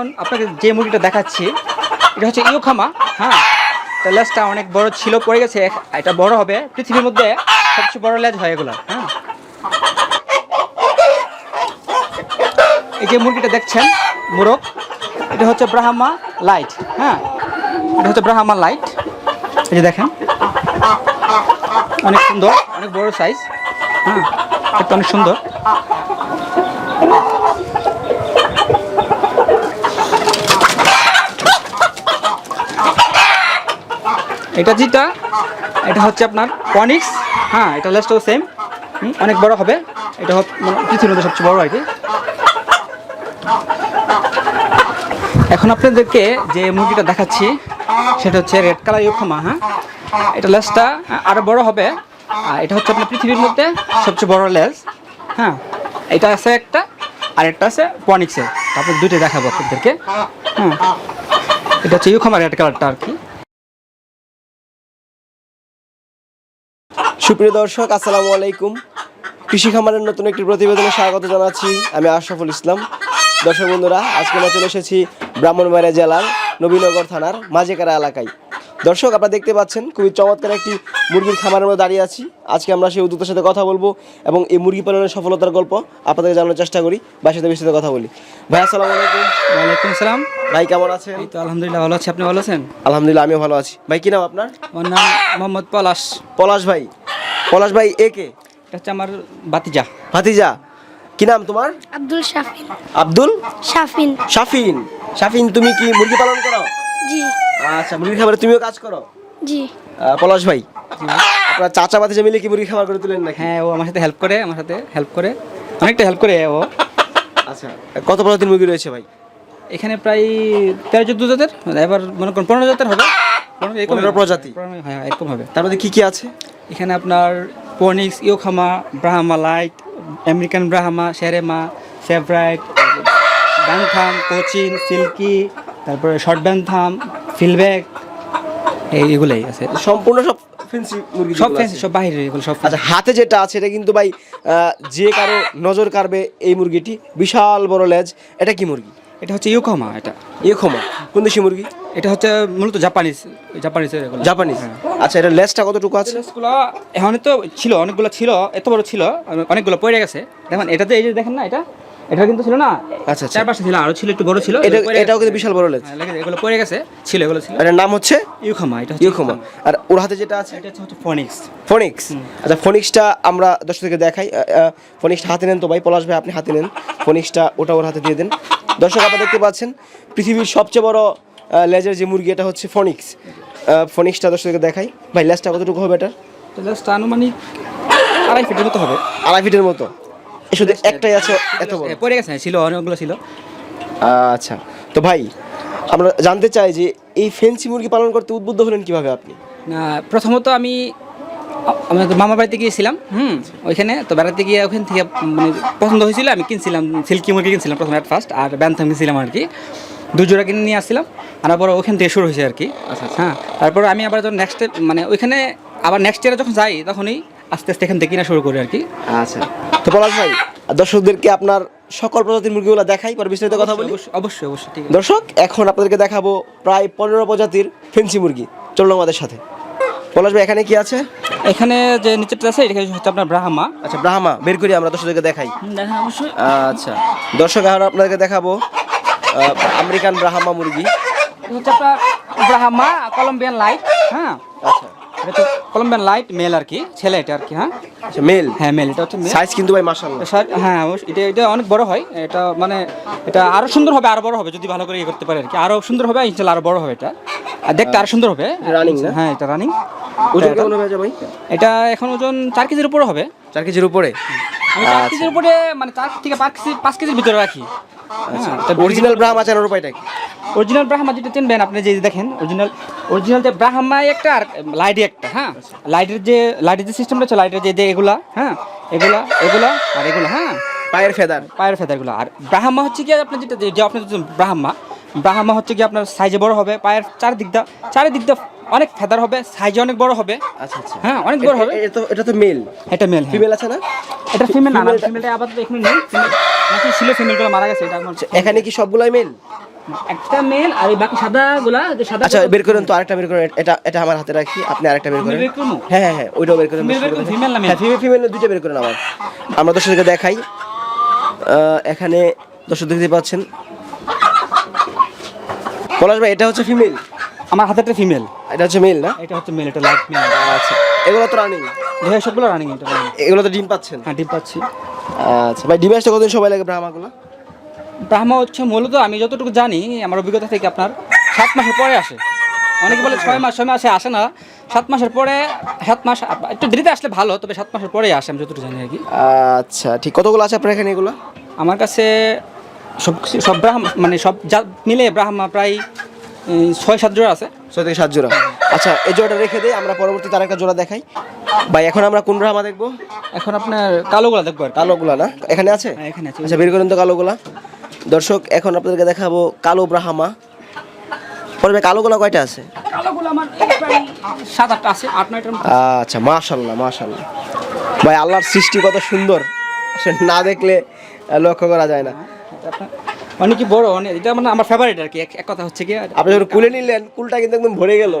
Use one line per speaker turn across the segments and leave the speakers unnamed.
এখন আপনাকে যে মুরগিটা দেখাচ্ছি, এটা হচ্ছে ইউখামা হ্যাঁ? লেজটা অনেক বড় ছিল, পড়ে গেছে এটা বড় হবে। পৃথিবীর মধ্যে সবচেয়ে বড় লেজ হয় এগুলো হ্যাঁ? এই যে মুরগিটা দেখছেন, মুরগ, এটা হচ্ছে ব্রাহ্মা লাইট হ্যাঁ? এটা হচ্ছে ব্রাহ্মা লাইট। এই যে দেখেন, অনেক সুন্দর, অনেক বড় সাইজ হ্যাঁ? এটা অনেক সুন্দর। এটা যেটা, এটা হচ্ছে আপনার পনিক্স হ্যাঁ এটা লেসটাও সেম অনেক বড় হবে। এটা মানে পৃথিবীর মধ্যে সবচেয়ে বড় আর কি। এখন আপনাদেরকে যে মুরগিটা দেখাচ্ছি, সেটা হচ্ছে রেড কালার ইউকমা হ্যাঁ? এটা লেসটা আরও বড় হবে। আর এটা হচ্ছে আপনার পৃথিবীর মধ্যে সবচেয়ে বড় লেস হ্যাঁ? এটা আছে একটা, আর একটা আছে পনিক্সের তারপর দুইটাই দেখাবো আপনাদেরকে। হ্যাঁ এটা হচ্ছে ইউকমা রেড কালারটা আর কি।
সুপ্রিয় দর্শক আসসালামু আলাইকুম। কৃষি খামারের নতুন একটি প্রতিবেদনে স্বাগত জানাচ্ছি। আমি আশরাফুল ইসলাম। দর্শক বন্ধুরা আজকে আমরা চলে এসেছি ব্রাহ্মণবাড়িয়া জেলার নবীনগর থানার মাঝেকারা এলাকায়। দর্শক আপনারা দেখতে পাচ্ছেন খুবই চমৎকার একটি মুরগির খামারের মধ্যে দাঁড়িয়ে আছি। আজকে আমরা সেই উদ্যোক্তার সাথে কথা বলব এবং এই মুরগি পালনের সফলতার গল্প আপনাদের জানানোর চেষ্টা করি বা সাথে বিস্তারিত কথা বলি। ভাই আসসালামু আলাইকুম।
ওয়ালাইকুম সালাম
ভাই কেমন আছেন?
এই তো আলহামদুলিল্লাহ ভালো আছি। আপনি ভালো আছেন?
আলহামদুলিল্লাহ আমিও ভালো আছি। ভাই কি নাম আপনার?
আমার নাম মোহাম্মদ পলাশ।
পলাশ ভাই পলাশ ভাই এ কে?
এটা হচ্ছে আমার বাতিজা
ভাতিজা। কি নাম তোমার?
আব্দুল শাফিন।
আব্দুল?
শাফিন।
শাফিন। শাফিন তুমি কি মুরগি পালন করো?
জি।
আচ্ছা মুরগি খামারে তুমিও কাজ করো?
জি।
পলাশ ভাই আপনার চাচা বাতিজা মিলে কি মুরগি খামার করে তুলেন নাকি?
হ্যাঁ ও আমার সাথে হেল্প করে আমার সাথে হেল্প করে। অনেকটা হেল্প করে ও।
আচ্ছা কত প্রজাতির মুরগি রয়েছে ভাই?
এখানে প্রায় তেরো চোদ্দ জাতের এবার মনে করুন পনেরো জাতের হবে। পনেরো
প্রজাতি?
হ্যাঁ এরকম হবে।
তার মধ্যে কি কি আছে?
এখানে আপনার Phoenix Yokohama Brahma light American Brahma serama sebright bantam Cochin silkie তারপরে শর্ট ব্যানথাম ফিলব্যাক এই এগুলোই আছে।
সম্পূর্ণ সব ফেন্সি মুরগি
সব ফ্যান্সি সব বাইরে এগুলো সব
আচ্ছা হাতে যেটা আছে এটা কিন্তু ভাই যে কারও নজর কাড়বে এই মুরগিটি। বিশাল বড় লেজ। এটা কি মুরগি?
এটা হচ্ছে ইয়োকোহামা এটা।
ইয়োকোহামা কোন দেশি মুরগি?
এটা হচ্ছে মূলত জাপানিজ জাপানিজ
জাপানিজ? আচ্ছা এটা লেসটা কতটুকু আছে?
লেসগুলো এখন তো ছিল অনেকগুলো ছিল এত বড় ছিল অনেকগুলো পড়ে গেছে। দেখেন এটাতে এই যে দেখেন না এটা? এটা কিন্তু ছিল না?
আচ্ছা, আচ্ছা।
চার পাঁচটা ছিল আরও ছিল একটু বড় ছিল।
এটা এটাও কিন্তু বিশাল বড় লেজ।
হ্যাঁ, এগুলো পড়ে গেছে ছিল এগুলো ছিল।
এটার নাম হচ্ছে?
ইউখামা এটা হচ্ছে
ইউকোমা আর ওর হাতে যেটা আছে?
এটা হচ্ছে ফনিক্স।
ফোনিক্স? আচ্ছা ফোনিক্সটা আমরা দর্শকদেরকে দেখাই। ফোনিক্সটা হাতে নেন তো ভাই পলাশ ভাই আপনি হাতে নেন। ফোনিক্সটা ওটা ওর হাতে দিয়ে দেন। দর্শক আপনারা দেখতে পাচ্ছেন পৃথিবীর সবচেয়ে বড় লেজের যে মুরগি এটা হচ্ছে ফোনিক্স। ফোনিক্সটা দর্শকদেরকে দেখাই। ভাই লেজটা কতটুকু হবে এটা
জাস্ট আনুমানিক আড়াই ফিটের মতো হবে।
আড়াই ফিটের মতো। শুধু একটাই আছে এত বড়।
পড়ে গেছে ছিল অনেকগুলো ছিল।
আচ্ছা তো ভাই আমরা জানতে চাই যে এই ফেন্সি মুরগি পালন করতে উদ্বুদ্ধ হলেন কীভাবে আপনি?
না, প্রথমত আমি আ- আমাদের মামার বাড়িতে গিয়েছিলাম হুম ওইখানে তো বেড়াতে গিয়ে ওখান থেকে মানে পছন্দ হয়েছিল আমি কিনছিলাম সিল্কি মুরগি কিনছিলাম প্রথমে অ্যাট ফার্স্ট আর ব্যান্থাম কিনছিলাম আর কি। দু জোড়া কিনে নিয়ে আসছিলাম আনার পর ওখান থেকে শুরু হয়েছে আর কি। হ্যাঁ তারপর আমি আবার যখন নেক্সট মানে ওইখানে আবার নেক্সট ইয়ারে যখন যাই তখনই আস্তে আস্তে এখান থেকে কিনা শুরু করি আর কি।
আচ্ছা। তো পলাশ ভাই দর্শকদেরকে আপনার সকল প্রজাতির মুরগিগুলো দেখাই? পরে বিস্তারিত কথা বলি।
অবশ্যই অবশ্যই ঠিক
দর্শক এখন আপনাদেরকে দেখাবো প্রায় পনেরো প্রজাতির ফেন্সি মুরগি। চলুন আমাদের সাথে। পলাশ ভাই এখানে কি আছে?
এখানে যে নিচেরটা আছে এটা হচ্ছে আপনার ব্রাহ্মা।
আচ্ছা ব্রাহ্মা বের করি আমরা দর্শকদেরকে দেখাই।
দেখেন অবশ্যই।
আচ্ছা দর্শক এখন আপনাদেরকে দেখাবো আমেরিকান ব্রাহ্মা মুরগি।
এটা হচ্ছে আপনার ব্রাহ্মা কলম্বিয়ান লাইট হ্যাঁ।
আচ্ছা।
এটা তো কলম্বিয়ান লাইট মেল আর কি ছেলে এটা আর কি হ্যাঁ?
আচ্ছা মেল
হ্যাঁ মেল এটা হচ্ছে মেল
সাইজ কিন্তু ভাই মাশাআল্লাহ।
হ্যাঁ এটা এটা অনেক বড় হয় এটা মানে এটা আরও সুন্দর হবে আরও বড় হবে যদি ভালো করে ইয়ে করতে পারে আর কি। আরও সুন্দর হবে ইনশাল্লাহ আরও বড় হবে এটা। আর দেখতে আরও সুন্দর হবে।
running না?
হ্যাঁ এটা রানিং
ওজন কেমন হবে ভাই?
এটা এখন ওজন চার কেজির উপরে হবে।
চার কেজির উপরে?
আমি চার কেজির উপরে মানে চার থেকে পাঁচ কেজি পাঁচ কেজির ভিতরে রাখি। হ্যাঁ
অরিজিনাল ব্রাহ্মা চানোর উপায়টা কি?
অরিজিনাল ব্রাহ্মা যেটা চিনবেন আপনি যে দেখেন অরিজিনাল অরিজিনাল যে ব্রাহ্মা একটা আর লাইটই একটা হ্যাঁ? লাইটের যে লাইটের যে সিস্টেমটা আছে লাইটের যে এগুলা হ্যাঁ? এগুলা এগুলা আর এগুলা হ্যাঁ?
পায়ের ফেদার।
পায়ের ফেদারগুলো। আর ব্রাহ্মা হচ্ছে কি আপনার যেটা যে আপনার ব্রাহ্মা ব্রাহ্মা হচ্ছে কি আপনার সাইজে বড় হবে পায়ের চারিদিক দা চারিদিক দা অনেক ফেদার হবে সাইজে অনেক বড় হবে।
আচ্ছা আচ্ছা।
হ্যাঁ অনেক বড় হবে।
এটা তো এটা তো মেল
এটা মেল
ফিমেল আছে না?
এটা ফিমেল না ফিমেলটা আপাতত এখানে নেই। নাকি ছিল ফিমেলগুলো মারা গেছে এটা এখন
এখানে কি সবগুলাই মেল
একটা মেল আর বাকি সাদাগুলা যে সাদা
আচ্ছা বের করেন তো আরেকটা বের করেন। এটা এটা আমার হাতে রাখি আপনি আরেকটা বের করেন? হ্যাঁ হ্যাঁ হ্যাঁ ওইটাও বের করেন
female না?
হ্যাঁ ফিমেল ফিমেল দুইটা বের করেন আমার। আমরা দর্শকদেরকে দেখাই। এখানে দর্শক দেখতে পাচ্ছেন। পলাশ ভাই এটা হচ্ছে ফিমেল
আমার হাতেরটা ফিমেল
এটা হচ্ছে মেল না?
এটা হচ্ছে মেল এটা লাইট মেল
আচ্ছা এগুলো তো রানিং
ভাই সবগুলো রানিং এটা।
এগুলো তো ডিম পাচ্ছেন?
হ্যাঁ ডিম পাচ্ছি।
আচ্ছা ভাই ডিম আসতে কতদিন সময় লাগে ব্রাহ্মাগুলো?
ব্রাহ্মা হচ্ছে মূলত আমি যতটুকু জানি আমার অভিজ্ঞতা থেকে আপনার সাত মাসের পরে আসে। অনেকে বলে ছয় মাস ছয় মাসে আসে না। সাত মাসের পরে সাত মাস একটু দেরিতে আসলে ভালো তবে সাত মাসের পরেই আসে আমি যতটুকু জানি আর কি।
আচ্ছা ঠিক। কতগুলো আছে আপনার এখানে এগুলো?
আমার কাছে সব সব ব্রাহ্ম মানে সব যা মিলে ব্রাহ্মা প্রায় ছয় সাত জোড়া আছে।
ছয় থেকে সাত জোড়া। আচ্ছা এই জোড়াটা রেখে দিই আমরা পরবর্তীতে আরেকটা জোড়া দেখাই। ভাই এখন আমরা কোন ব্রাহ্মা দেখব?
এখন আপনার কালোগুলা দেখব আর।
কালোগুলা না? এখানে আছে?
হ্যাঁ, এখানে আছে।
আচ্ছা বের করেন তো কালোগুলা। দর্শক এখন আপনাদেরকে দেখাবো কালো ব্রাহ্মা। পরে কালোগুলা কয়টা আছে?
কালোগুলো আমার প্রায় সাত আটটা আছে আট নয়টার
আচ্ছা মাশাল্লাহ মাশাল্লাহ। ভাই আল্লাহর সৃষ্টি কত সুন্দর। সে না দেখলে লক্ষ্য করা যায় না।
আপনার অনেকই বড় অনেক এটা মানে আমার ফেভারিট আর কি এক কথা হচ্ছে কি
আপনি যখন কুলে নিলেন কুলটা কিন্তু একদম ভরে গেল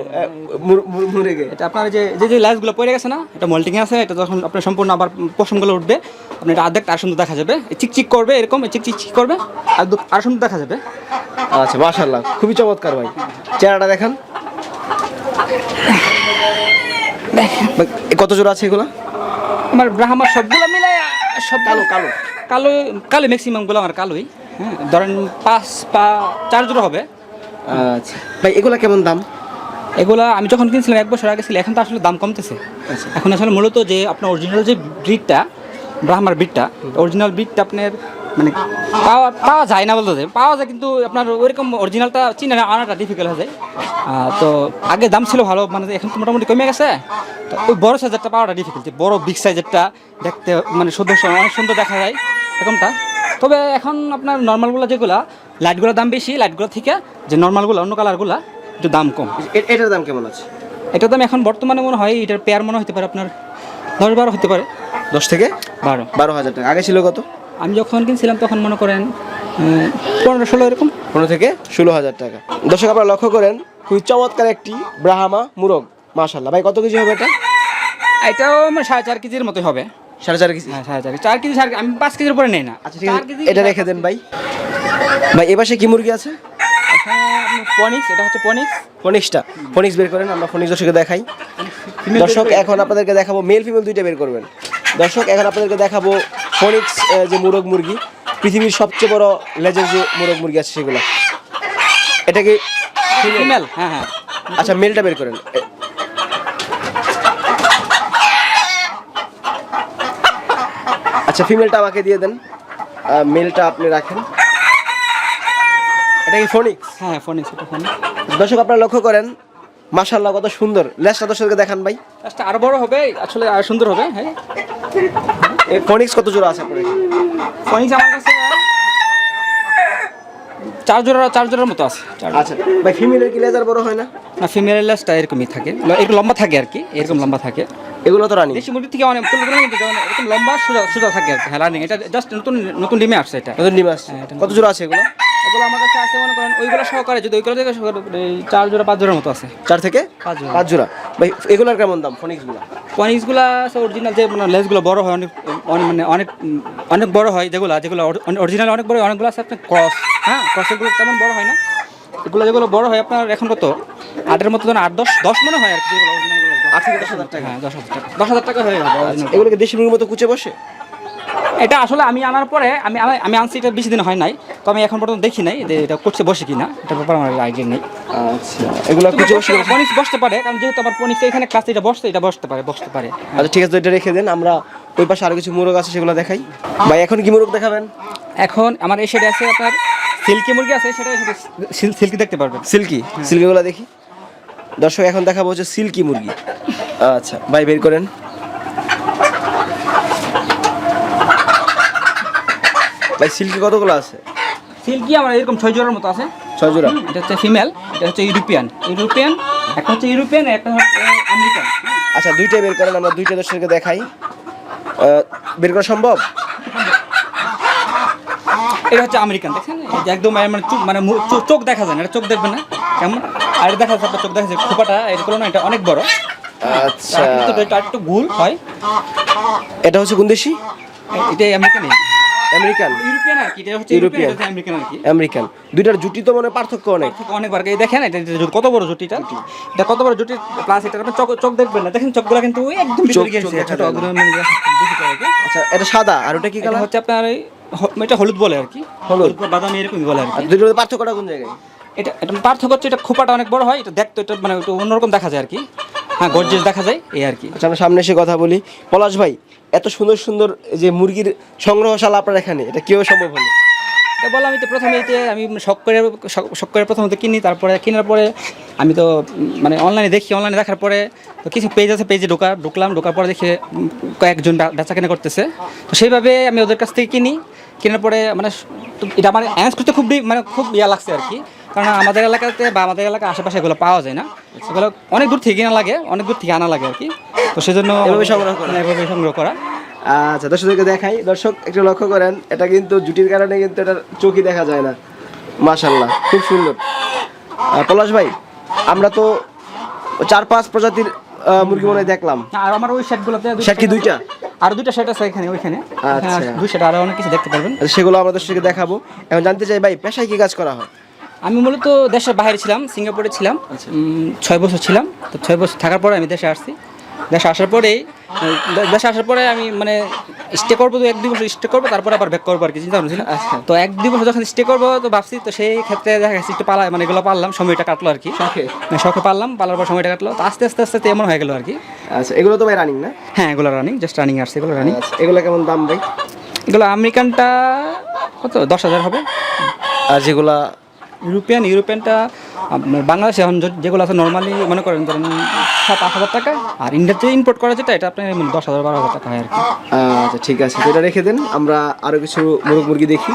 মুর- মুড়ে গে
এটা আপনার যে যে যে লাইসগুলো পড়ে গেছে না এটা মল্টিং আছে এটা যখন আপনার সম্পূর্ণ আবার পশমগুলো উঠবে আপনি এটা আর্ধেক আর সুন্দর দেখা যাবে চিকচিক করবে এরকম চিকচিক চিক করবে আর আর সুন্দর দেখা যাবে।
আচ্ছা মাশাল্লাহ খুবই চমৎকার ভাই। চেহারাটা দেখান। কত জোড়া আছে এগুলো?
আমার ব্রাহ্মার সবগুলো মিলে সব
কালো, কালো।
কালো কালো ম্যাক্সিমামগুলো আমার কালোই হ্যাঁ? ধরেন পাঁচ পা চার জোড়া হবে।
আচ্ছা। ভাই এগুলা কেমন দাম?
এগুলা আমি যখন কিনছিলাম এক বছর আগে ছিল এখন তো আসলে দাম কমতেছে।
আচ্ছা।
এখন আসলে মূলত যে আপনার অরিজিনাল যে ব্রিডটা ব্রাহ্মার ব্রিডটা অরিজিনাল ব্রিডটা আপনার মানে পাওয়া পাওয়া যায় না বলতে পাওয়া যায় কিন্তু আপনার ওইরকম অরিজিনালটা চিনে না আনাটা ডিফিকাল্ট হয়ে যায়। তো আগে দাম ছিল ভালো মানে এখন তো মোটামুটি কমে গেছে। তো ওই বড় সাইজেরটা পাওয়াটা ডিফিকাল্ট বড় বিগ সাইজেরটা দেখতে মানে সুন্দর অনেক সুন্দর দেখা যায় এরকমটা। তবে এখন আপনার নর্মালগুলো যেগুলা লাইটগুলোর দাম বেশি লাইটগুলো থেকে যে নর্মালগুলো অন্য কালারগুলো একটু দাম কম।
এটার দাম কেমন আছে?
এটার দাম এখন বর্তমানে মনে হয় এটার পেয়ার মনে হতে পারে আপনার দশ বারো হতে পারে।
দশ থেকে?
বারো।
বারো হাজার টাকা। আগে ছিল কত?
আমি যখন কিনছিলাম তখন মনে করেন পনেরো ষোলো এরকম।
পনেরো থেকে ষোলো হাজার টাকা। দর্শক আপনারা লক্ষ্য করেন খুবই চমৎকার একটি ব্রাহ্মা মুরগ। মাশাল্লাহ ভাই কত কেজি হবে এটা?
এটাও আমার সাড়ে চার কেজির মতোই হবে।
সাড়ে চার কেজি?
হ্যাঁ সাড়ে চার কেজি। চার কেজি সাড়ে আমি পাঁচ কেজির উপরে নেই না।
আচ্ছা ঠিক আছে এটা রেখে দেন ভাই। ভাই এপাশে কি মুরগি আছে?
পনিক্স এটা হচ্ছে পনিক্স
ফনিক্সটা। ফনিক্স বের করেন আমরা ফনিক্স দর্শককে দেখাই। দর্শক এখন আপনাদেরকে দেখাবো মেল ফিমেল দুইটা বের করবেন। দর্শক এখন আপনাদেরকে দেখাবো ফনিক্স যে মুরগ মুরগি পৃথিবীর সবচেয়ে বড় লেজের যে মুরগ মুরগি আছে সেগুলো। এটা কি
ফিমেল হ্যাঁ হ্যাঁ।
আচ্ছা মেলটা বের করেন। আচ্ছা ফিমেলটা আমাকে দিয়ে দেন। মেলটা আপনি রাখেন। এটা কি ফোনিক্স?
হ্যাঁ ফনিক্স এটা ফনিক্স।
দর্শক আপনারা লক্ষ্য করেন মাশাল্লাহ কত সুন্দর। লেজটা দর্শককে দেখান ভাই।
গাছটা আরও বড় হবে আসলে আর সুন্দর হবে হ্যাঁ।
এই ফোনিক্স কত জোড়া আছে আপনার?
ফনিক্স আমার কাছে চার জোড়া চার জোড়ার মতো আছে
আচ্ছা ভাই ফিমেলের কি লেজার বড় হয় না?
না ফিমেল লেসটা এরকমই থাকে। এরকম লম্বা থাকে আর কি এরকম লম্বা থাকে।
এগুলো তো রানি
দেশি মুরগি থেকে অনেক এরকম লম্বা সোজা সোজা থাকে আর কি। হ্যাঁ রানিং এটা জাস্ট নতুন নতুন ডিমে আসছে এটা।
নতুন ডিম আসছে।
হ্যাঁ,
কত জোড়া আছে এগুলো?
এগুলো আমার কাছে আছে মনে করেন ওইগুলো সহকারে যদি ওইগুলো থেকে চার জোড়া পাঁচ জোড়ার মতো আছে।
চার থেকে?
পাঁচ জোড়া।
পাঁচ জোড়া। ভাই এগুলোর কেমন দাম ফোনিক্সগুলো
পনিক্সগুলো আছে অরিজিনাল যে মানে লেসগুলো বড় হয় অনেক মানে অনেক অনেক বড় হয় যেগুলো যেগুলো অরিজিনাল অনেক বড় অনেকগুলো আছে আপনার ক্রস হ্যাঁ ক্রসেরগুলো তেমন বড় হয় না। এগুলো যেগুলো বড় হয় আপনার এখন কত? আটের মতো আট দশ দশ মনে হয় আর কি গুলো।
আট থেকে দশ হাজার টাকা।
হ্যাঁ দশ হাজার টাকা। দশ হাজার টাকা হয়ে যাবে
এগুলোকে দেশি মুরগির মতো কুচে বসে?
এটা আসলে আমি আনার পরে আমি আমি- আনছি এটা বেশি দিন হয় নাই। তো আমি এখন পর্যন্ত দেখি নাই যে এটা করছে বসে কিনা। এটার ব্যাপারে আমার আইডিয়া নেই।
আচ্ছা এগুলো কুচে বসে
পনিক্স বসতে পারে কারণ যেহেতু আমার পনিক্স এখানে ক্লাস এটা বসতে এটা বসতে পারে বসতে পারে।
আচ্ছা ঠিক আছে এটা রেখে দেন। আমরা ওই পাশে আরও কিছু মুরগ আছে সেগুলো দেখাই। ভাই এখন কি মুরগ দেখাবেন?
এখন আমার এই সাইডে আছে আপনার সিল্কি মুরগি আছে সেটা সেটা সিল্কি দেখতে পারবেন।
সিল্কি। সিল্কিগুলো দেখি। দর্শক এখন দেখাবো হচ্ছে সিল্কি মুরগি। আচ্ছা ভাই বের করেন। ভাই সিল্কি কতগুলো আছে?
সিল্কি আমার এরকম ছয় জোড়ার মতো আছে।
ছয় জোড়া?
এটা হচ্ছে ফিমেল এটা হচ্ছে ইউরোপিয়ান। ইউরোপিয়ান একটা হচ্ছে ইউরোপিয়ান একটা হচ্ছে আমেরিকান।
আচ্ছা দুইটাই বের করেন আমরা দুইটা দর্শককে দেখাই। বের করা সম্ভব?
এটা হচ্ছে আমেরিকান দেখছেন? একদম মানে চোখ মানে চোখ- দেখা যায় না এটা চোখ দেখবেন না কেমন? আর দেখা যাচ্ছে আপনার চোখ দেখা যাচ্ছে খোপাটা এর তুলনায় এটা অনেক বড়।
আচ্ছা।
এটা একটু গোল হয়।
এটা হচ্ছে কোন দেশি?
এটা আমেরিকানই।
আমেরিকান।
ইউরোপিয়ান আর কি এটা হচ্ছে
ইউরোপিয়ান।
এটা আমেরিকান আর কি।
আমেরিকান। দুইটার জুটি তো মানে পার্থক্য অনেক।
পার্থক্য অনেকবার এই দেখেন এটা কত বড় জুটিটা? এটা কত বড় জুটি? প্লাস এটা আপনার চোখ চোখ দেখবেন না। দেখেন চোখগুলো কিন্তু একদম
চোখ-
ভিতরে গিয়েছে। ছোট।
আচ্ছা এটা সাদা। আর ওটা কি কালার
হচ্ছে আপনার এটা হলুদ বলে আর কি।
হলুদ।
বাদামি এরকমই বলে আর কি।
দুটোর মধ্যে পার্থক্যটা কোন জায়গায়?
এটা এটা পার্থক্য হচ্ছে এটা খোপাটা অনেক বড় হয় এটা দেখতে এটা মানে একটু অন্যরকম দেখা যায় আর কি। হ্যাঁ গর্জেস দেখা যায় এই আর কি।
আচ্ছা আমরা সামনে এসে কথা বলি। পলাশ ভাই এত সুন্দর সুন্দর যে মুরগির সংগ্রহশালা আপনার এখানে এটা কীভাবে সম্ভব হলো?
এটা বললাম আমি তো প্রথমে আমি শখ করে শখ- শখ করে প্রথমত কিনি তারপরে কেনার পরে আমি তো মানে অনলাইনে দেখি অনলাইনে দেখার পরে তো কিছু পেজ আছে পেজে ঢোকা ঢুকলাম ঢোকার পরে দেখে কয়েকজন বেচা কেনা করতেছে। তো সেইভাবে আমি ওদের কাছ থেকে কিনি। কেনার পরে মানে এটা আমার অ্যানাউন্স করতে খুব মানে খুব ইয়া লাগছে আর কি। কারণ আমাদের এলাকাতে বা আমাদের এলাকার আশেপাশে এগুলো পাওয়া যায় না। এগুলো অনেক দূর থেকে কেনা লাগে অনেক দূর থেকে আনা লাগে আর কি। তো সেজন্য
এভাবে সংগ্রহ করা।
এভাবে সংগ্রহ করা।
আচ্ছা দর্শকদেরকে দেখাই। দর্শক একটু লক্ষ্য করেন এটা কিন্তু জুটির কারণে কিন্তু এটার চোখই দেখা যায় না। মাশাল্লাহ খুব সুন্দর। পলাশ ভাই আমরা তো চার পাঁচ প্রজাতির মুরগি মনে দেখলাম।
আর আমার ওই শেডগুলোতে
শেড কি দুইটা?
আর দুইটা শেড আছে এখানে ওইখানে।
আচ্ছা।
হ্যাঁ, দুই শেড আরও অনেক কিছু দেখতে পারবেন।
আচ্ছা, সেগুলো আমরা দর্শককে দেখাবো। এখন জানতে চাই ভাই পেশায় কি কাজ করা হয়?
আমি মূলত দেশের বাইরে ছিলাম সিঙ্গাপুরে ছিলাম।
আচ্ছা।
ছয় বছর ছিলাম। তো ছয় বছর থাকার পরে আমি দেশে আসছি। দেশে আসার পরেই দেশে আসার পরে আমি মানে স্টে করব তো এক দুই বছর স্টে করব তারপরে আবার ব্যাক করব আর কি চিন্তা ভাবনা
আচ্ছা।
তো এক দুই বছর যখন স্টে করব তো ভাবছি তো সেই ক্ষেত্রে দেখা গেছে একটু পালা মানে এগুলো পারলাম সময়টা কাটলো আর কি।
শখে?
মানে শখে পারলাম পালার পর সময়টা কাটলো। তো আস্তে আস্তে আস্তে আস্তে এমন হয়ে গেলো আর কি।
আচ্ছা এগুলো তো ভাই রানিং না?
হ্যাঁ এগুলো রানিং জাস্ট রানিং আসছে এগুলো রানিং
আচ্ছা এগুলো কেমন দাম ভাই?
এগুলো আমেরিকানটা কত? দশ হাজার হবে।
আর যেগুলা
ইউরোপিয়ান ইউরোপিয়ানটা আপনার বাংলাদেশে এখন যেগুলো আছে নর্মালি মনে করেন ধরেন সাত আট হাজার টাকা। আর ইন্ডিয়াতে ইম্পোর্ট করা যেটা এটা আপনার মানে দশ হাজার বারো হাজার টাকা হয় আর কি।
আচ্ছা ঠিক আছে এটা রেখে দেন। আমরা আরও কিছু মুরগ মুরগি দেখি।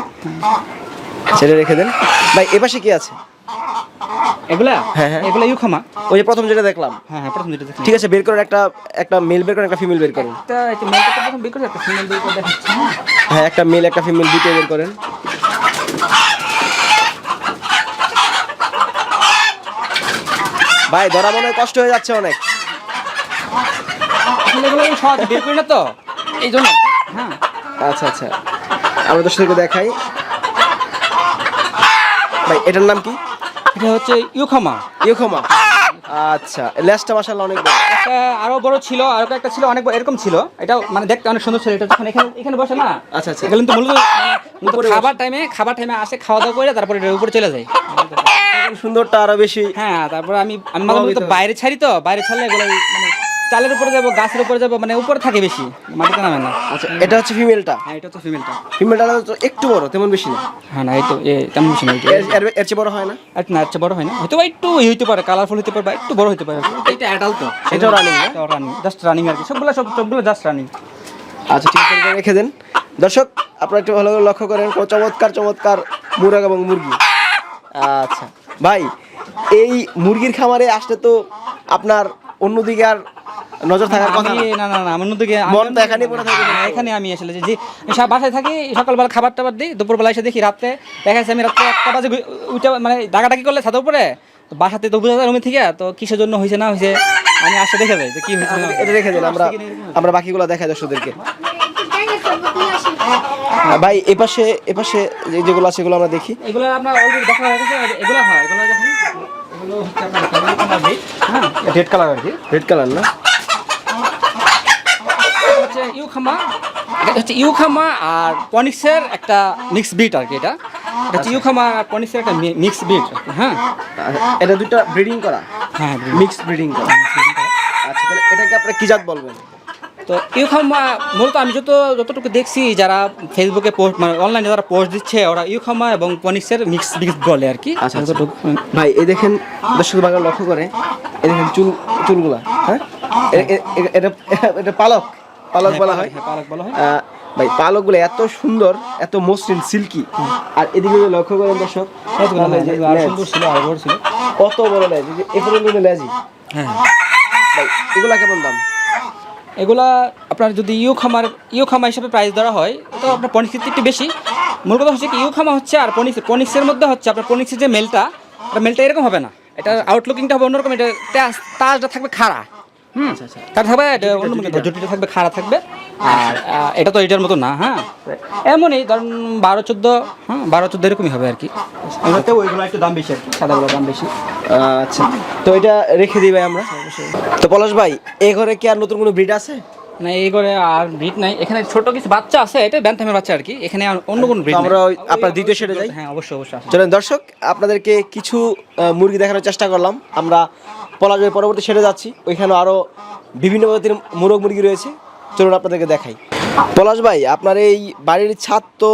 সেটা রেখে দেন। ভাই এপাশে কি আছে?
এগুলা?
হ্যাঁ, হ্যাঁ।
এগুলা ইউখামা।
ওই যে প্রথম যেটা দেখলাম।
হ্যাঁ হ্যাঁ প্রথম যেটা দেখলাম।
ঠিক আছে বের করেন একটা একটা মেল বের করেন একটা ফিমেল বের করেন।
একটা মেলটা প্রথম বের করে একটা ফিমেল বের করে
হ্যাঁ একটা মেল একটা ফিমেল দুটো বের করেন। ভাই ধরা মনে কষ্ট হয়ে যাচ্ছে অনেক।
আসলে এগুলো আমি সহজে বের করি না তো? এই জন্য। হ্যাঁ।
আচ্ছা আচ্ছা। আমরা দর্শককে দেখাই। ভাই এটার নাম কি?
এটা হচ্ছে ইউখামা।
ইয়োখমা আচ্ছা লেসটা মাসাল্লাহ অনেক বড়।
একটা আরও বড় ছিল আর একটা ছিল অনেক বড়, এরকম ছিল। এটা মানে দেখতে অনেক সুন্দর ছিল এটা যখন এখানে এখানে বসে না
আচ্ছা, আচ্ছা।
এগুলো কিন্তু মূলত খাবার টাইমে খাবার টাইমে আসে খাওয়া দাওয়া করে তারপরে উপরে চলে যায়।
সুন্দরটা আরও বেশি
হ্যাঁ তারপরে আমি আমি মাঝে মধ্যে তো বাইরে ছাড়ি তো বাইরে ছাড়লে এগুলো মানে চালের উপরে যাব গাছের উপরে যাব মানে উপরে থাকে বেশি মাটিতে নামে না।
আচ্ছা এটা হচ্ছে ফিমেলটা?
হ্যাঁ এটা তো ফিমেলটা।
ফিমেলটা তো একটু বড় তেমন বেশি না?
হ্যাঁ না এই তো এ তেমন বেশি না
এর এর- এর চেয়ে বড় হয় না?
আর না আচ্ছা বড় হয় না। হয়তো বা একটু ই হইতে পারে কালারফুল হতে পারে বা একটু বড় হতে পারে। এটা অ্যাডাল্ট তো।
এটাও running না?
এটাও রানিং জাস্ট রানিং আর কি। সবগুলো সব সবগুলো জাস্ট রানিং
আচ্ছা ঠিক আছে রেখে দেন। দর্শক আপনারা একটু ভালো করে লক্ষ্য করেন কত চমৎকার চমৎকার মুরগ এবং মুরগি। আচ্ছা। ভাই এই মুরগির খামারে আসলে তো আপনার অন্যদিকে আর নজর থাকার কথা না।
না না আমার অন্যদিকে
মন তো এখানেই পড়ে থাকে।
এখানে আমি আসলে যে যে সব বাসায় থাকি সকালবেলা খাবার টাবার দিই দুপুরবেলা এসে দেখি রাত্রে দেখা যাচ্ছে আমি রাত্রে একটা বাজে উঠে মানে ডাকাডাকি করলে ছাদের উপরে তো বাসাতে তো বোঝা যায় রুমে থেকে তো কিসের জন্য হয়েছে না হয়েছে আমি আসে দেখে যাই তো কি হয়েছে
এটা দেখে দেন আমরা আমরা বাকিগুলো দেখাই দর্শকদেরকে ভাই এপাশে এপাশে যে- যেগুলো আছে সেগুলো আমরা দেখি।
এগুলো আপনার অলরেডি দেখা হয়ে গেছে এগুলো হয় এগুলো দেখেন। এগুলো হচ্ছে আপনার হ্যাঁ। রেড কালার আর কি?
রেড কালার না?
এটা হচ্ছে ইউখামা এটা হচ্ছে ইউখামা আর পনিক্সের একটা মিক্স বিট আর কি এটা। এটা হচ্ছে ইউখামা আর পনিক্সের একটা মিক্স বিট হ্যাঁ।
এটা দুটো ব্রিডিং করা?
হ্যাঁ
মিক্স ব্রিডিং করা। আচ্ছা তাহলে এটাকে আপনারা কি জাত বলবেন?
তো ইউখামা মূলত আমি যত যতটুকু দেখছি যারা ফেসবুকে পোস্ট মানে অনলাইনে যারা পোস্ট দিচ্ছে ওরা ইউখামা এবং পনিক্সের মিক্স মিক্স বলে আর কি।
আচ্ছা, আচ্ছা। ভাই এই দেখেন দর্শক বাংলা লক্ষ্য করে এই দেখেন চুল চুলগুলা হ্যাঁ? এটা এটা পালক পালক বলা হয়।
হ্যাঁ, পালক বলা হয়।
ভাই পালকগুলো এত সুন্দর এত মসৃণ সিল্কি। আর এদিকে যদি লক্ষ্য করেন দর্শক কত বড় লেজ এ পর্যন্ত লেজি
হ্যাঁ।
ভাই এগুলা কেমন দাম?
এগুলা আপনার যদি ইউ খামার ইউ খামা হিসাবে প্রাইস ধরা হয় তো আপনার পনিক্সের একটু বেশি। মূল কথা হচ্ছে কি ইউ খামা হচ্ছে আর পনিক্স পনিক্সের মধ্যে হচ্ছে আপনার পনিক্সের যে মেলটা মেলটা এরকম হবে না। এটা আউটলুকিংটা হবে অন্যরকম এটা তাজ- তাজটা থাকবে খাড়া। হুম? তার থাকবে এটা অন্য জটিটা থাকবে খাড়া থাকবে। আর এটা তো এটার মতো না হ্যাঁ? এমনই ধরুন বারো চোদ্দ হ্যাঁ বারো চোদ্দ এরকমই হবে আর কি। ওইগুলো একটু দাম বেশি আর কি। সাদাগুলোর দাম বেশি।
আচ্ছা। তো এটা রেখে দিই ভাই আমরা। তো পলাশ ভাই এই ঘরে কি আর নতুন কোনো ব্রিড আছে?
না এই করে আর ব্রিড নাই। এখানে ছোট কিছু বাচ্চা আছে এটা ব্যান্থামের বাচ্চা আর কি। এখানে আর অন্য কোনো ব্রিড
আমরা আপনার দ্বিতীয় শেডে যাই?
হ্যাঁ অবশ্যই অবশ্যই
চলেন দর্শক আপনাদেরকে কিছু মুরগি দেখানোর চেষ্টা করলাম। আমরা পলাশ ভাই পরবর্তী শেডে যাচ্ছি। ওইখানে আরও বিভিন্ন প্রজাতির মোরগ মুরগি রয়েছে। চলুন আপনাদেরকে দেখাই। পলাশ ভাই আপনার এই বাড়ির ছাদ তো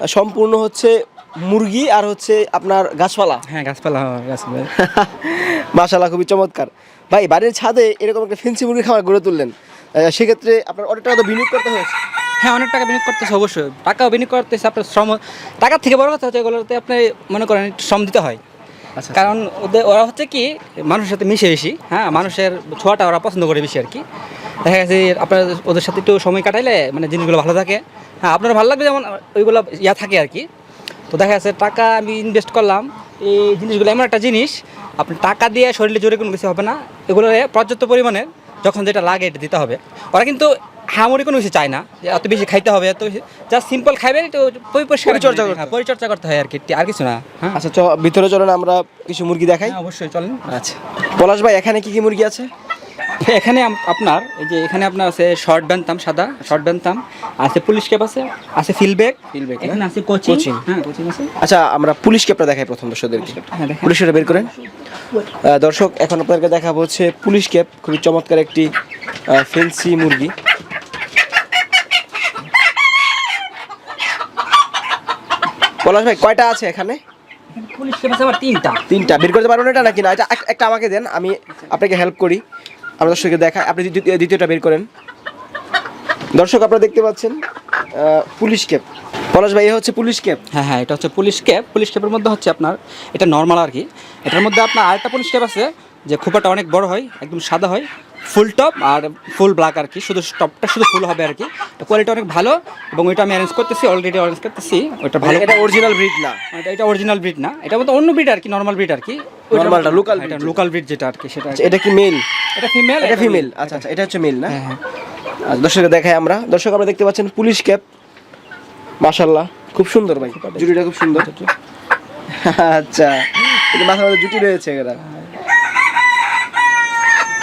সম্পূর্ণ হচ্ছে মুরগি আর হচ্ছে আপনার গাছপালা।
হ্যাঁ গাছপালা হ্যাঁ, গাছপালা।
মাশাল্লাহ খুবই চমৎকার। ভাই বাড়ির ছাদে এরকম একটা ফেন্সি মুরগি খামার গড়ে তুললেন। সেক্ষেত্রে আপনার অনেক টাকা তো বিনিয়োগ করতে হয়েছে।
হ্যাঁ অনেক টাকা বিনিয়োগ করতেছে অবশ্যই। টাকাও বিনিয়োগ করতেছে আপনার শ্রম টাকার থেকে বড় কথা হচ্ছে এগুলোতে আপনি মনে করেন শ্রম দিতে হয়।
আচ্ছা।
কারণ ওদের ওরা হচ্ছে কি মানুষের সাথে মিশে বেশি হ্যাঁ মানুষের ছোঁয়াটা ওরা পছন্দ করে বেশি আর কি। দেখা গেছে আপনার ওদের সাথে একটু সময় কাটাইলে মানে জিনিসগুলো ভালো থাকে। হ্যাঁ আপনার ভালো লাগবে যেমন ওইগুলো ইয়া থাকে আর কি। তো দেখা যাচ্ছে টাকা আমি ইনভেস্ট করলাম। এই জিনিসগুলো এমন একটা জিনিস আপনি টাকা দিয়ে শরীরে জোরে কোনো কিছু হবে না। এগুলো পর্যাপ্ত পরিমাণে যখন যেটা লাগে এটা দিতে হবে। ওরা কিন্তু হামরি কোনো কিছু চায় না যে এত বেশি খাইতে হবে এত জাস্ট সিম্পল খাইবে একটু পরিষ্কার
পরিচর্যা করতে।
হ্যাঁ, পরিচর্যা করতে হয় আর কি আর কিছু না। হ্যাঁ।
আচ্ছা ভিতরে চলেন আমরা কিছু মুরগি দেখাই।
হ্যাঁ, অবশ্যই চলেন।
আচ্ছা। পলাশ ভাই এখানে কি কি মুরগি আছে?
এখানে আম- আপনার এই যে এখানে আপনার আছে শর্ট ব্যান্তাম সাদা শর্ট ব্যান্তাম আছে পুলিশ ক্যাপ আছে আছে ফিলব্যাক
Fieldback,
এখানে আছে কোচিং
Coaching।
হ্যাঁ কোচিং আছে।
আচ্ছা আমরা পুলিশ ক্যাপটা দেখাই প্রথম দর্শকদেরকে।
হ্যাঁ দেখেন
পুলিশটা বের করেন। দর্শক এখন আপনাদেরকে দেখাবো হচ্ছে পুলিশ ক্যাপ খুবই চমৎকার একটি ফেন্সি মুরগি। পলাশ ভাই কয়টা আছে এখানে?
পুলিশ ক্যাপ আছে আমার তিনটা।
তিনটা। বের করতে পারবেন এটা নাকি না? এটা একটা আমাকে দেন আমি আপনাকে হেল্প করি। আমরা দর্শককে দেখাই। আপনি দ্বিতীয়- দ্বিতীয়টা বের করেন। দর্শক আপনারা দেখতে পাচ্ছেন পুলিশ ক্যাপ। পলাশ ভাই এ হচ্ছে পুলিশ ক্যাপ।
হ্যাঁ হ্যাঁ এটা হচ্ছে পুলিশ ক্যাপ। পুলিশ ক্যাপের মধ্যে হচ্ছে আপনার এটা নর্মাল আর কি। এটার মধ্যে আপনার আরেকটা পুলিশ ক্যাপ আছে যে খোপাটা অনেক বড় হয় একদম সাদা হয় ফুল টপ আর ফুল ব্ল্যাক আর কি। শুধু টপটা শুধু ফুল হবে আর কি। কোয়ালিটি অনেক ভালো এবং ওইটা আমি অ্যারেঞ্জ করতেছি অলরেডি অ্যারেঞ্জ করতেছি। ওইটা ভালো।
এটা অরিজিনাল ব্রিড না।
এটা এটা অরিজিনাল ব্রিড না। এটা মতো অন্য ব্রিড আর কি নর্মাল ব্রিড আর কি।
Normalটা, local
এটা লোকাল ব্রিড যেটা আর কি সেটা
এটা কি মেল
এটা ফিমেল
এটা ফিমেল আচ্ছা আচ্ছা এটা হচ্ছে মেল না?
হ্যাঁ হ্যাঁ।
দর্শককে দেখাই আমরা। দর্শক আমরা দেখতে পাচ্ছেন পুলিশ ক্যাপ। মাশাল্লাহ খুব সুন্দর ভাই। জুটিটা খুব সুন্দর। আচ্ছা এটা মাথার মধ্যে জুটি রয়েছে এরা